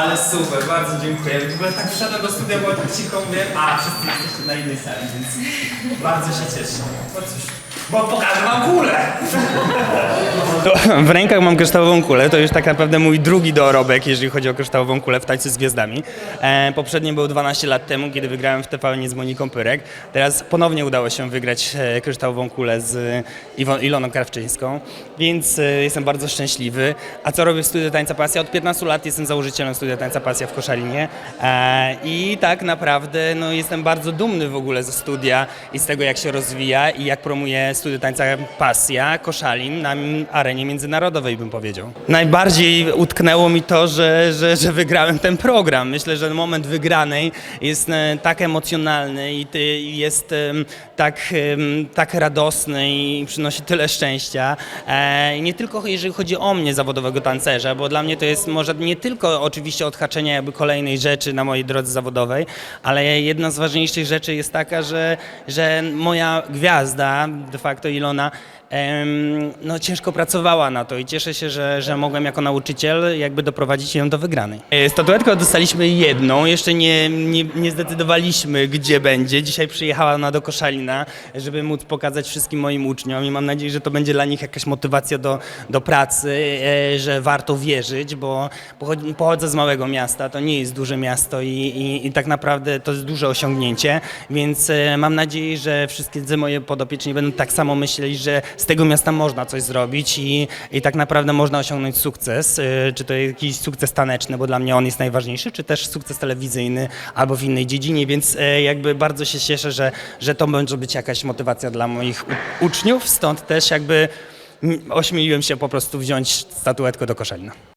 Ale super, bardzo dziękuję. W ogóle tak wszedłem do studia, było tak cicho, mówię, a wszyscy jesteście na innej sali, więc bardzo się cieszę. No cóż, bo pokażę wam kulę! W rękach mam kryształową kulę, to już tak naprawdę mój drugi dorobek, jeżeli chodzi o kryształową kulę w Tańcu z Gwiazdami. E, poprzedni był 12 lat temu, kiedy wygrałem w TVN z Moniką Pyrek. Teraz ponownie udało się wygrać e, kryształową kulę z Iwon, Iloną Krawczyńską, więc e, jestem bardzo szczęśliwy. A co robię w Studiu Tańca Pasja? Od 15 lat jestem założycielem Studia Tańca Pasja w Koszalinie e, i tak naprawdę no, jestem bardzo dumny w ogóle ze studia i z tego, jak się rozwija i jak promuje Studio Tańca Pasja Koszalin na m- arenie międzynarodowej, bym powiedział. Najbardziej utknęło mi to, że, że, że wygrałem ten program. Myślę, że moment wygranej jest e, tak emocjonalny i jest tak, tak radosny i przynosi tyle szczęścia. E, nie tylko jeżeli chodzi o mnie, zawodowego tancerza, bo dla mnie to jest może nie tylko oczywiście odhaczenie jakby kolejnej rzeczy na mojej drodze zawodowej, ale jedna z ważniejszych rzeczy jest taka, że, że moja gwiazda, de facto Ilona, no, ciężko pracowała na to i cieszę się, że, że mogłem jako nauczyciel jakby doprowadzić ją do wygranej. E, Statuetkę dostaliśmy jedną, jeszcze nie, nie, nie zdecydowaliśmy gdzie będzie. Dzisiaj przyjechała ona do Koszalina, żeby móc pokazać wszystkim moim uczniom i mam nadzieję, że to będzie dla nich jakaś motywacja do, do pracy, e, że warto wierzyć, bo pochodzę z małego miasta, to nie jest duże miasto i, i, i tak naprawdę to jest duże osiągnięcie, więc e, mam nadzieję, że wszystkie moje podopieczni będą tak samo myśleli, że z tego miasta można coś zrobić i, i tak naprawdę można osiągnąć sukces, e, czy to jakiś sukces taneczny, bo dla mnie on jest najważniejszy, czy też sukces telewizyjny albo w innej dziedzinie, więc e, jakby bardzo się cieszę, że, że to może być jakaś motywacja dla moich uczniów, stąd też jakby ośmieliłem się po prostu wziąć statuetkę do koszalina.